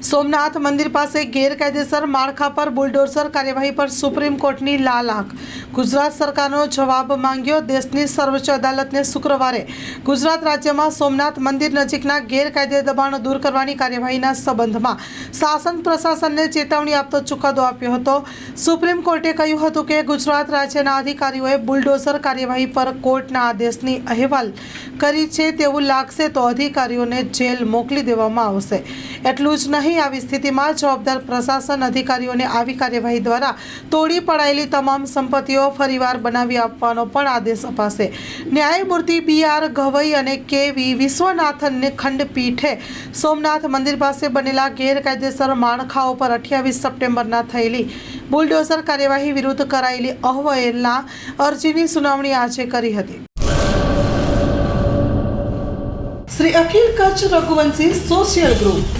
સોમનાથ મંદિર પાસે ગેરકાયદેસર માળખા પર બુલડોઝર કાર્યવાહી પર સુપ્રીમ કોર્ટની લાલાક ગુજરાત સરકારનો જવાબ માંગ્યો, દેશની સર્વોચ્ચ અદાલતને શુક્રવારે ગુજરાત રાજ્યમાં સોમનાથ મંદિર નજીકના ગેરકાયદે દબાણો દૂર કરવાની કાર્યવાહીના સંબંધમાં શાસન પ્રશાસનને ચેતવણી આપતો ચુકાદો આપ્યો હતો. સુપ્રીમ કોર્ટે કહ્યું હતું કે ગુજરાત રાજ્યના અધિકારીઓએ બુલડોઝર કાર્યવાહી પર કોર્ટના આદેશની અહેવાલ કરી છે તેવું લાગશે તો અધિકારીઓને જેલ મોકલી દેવામાં આવશે. એટલું જ નહીં, આવી સ્થિતિમાં જવાબદાર પ્રશાસન અધિકારીઓને આવી કાર્યવાહી દ્વારા તોડી પડાયેલી તમામ સંપત્તિઓ ફરીવાર બનાવી આપવાનો પણ આદેશ અપાશે. ન્યાયમૂર્તિ બી આર ગવઈ અને કે વી વિશ્વનાથનને ખંડપીઠે સોમનાથ મંદિર પાસે બનેલા ગેરકાયદેસર માળખાઓ પર અઠ્યાવીસ સપ્ટેમ્બરના થયેલી બુલડોઝર કાર્યવાહી વિરુદ્ધ કરાયેલી અહવાલના અરજીની સુનાવણી આજે કરી હતી. Shri Akhil Kutch Raghuvanshi social group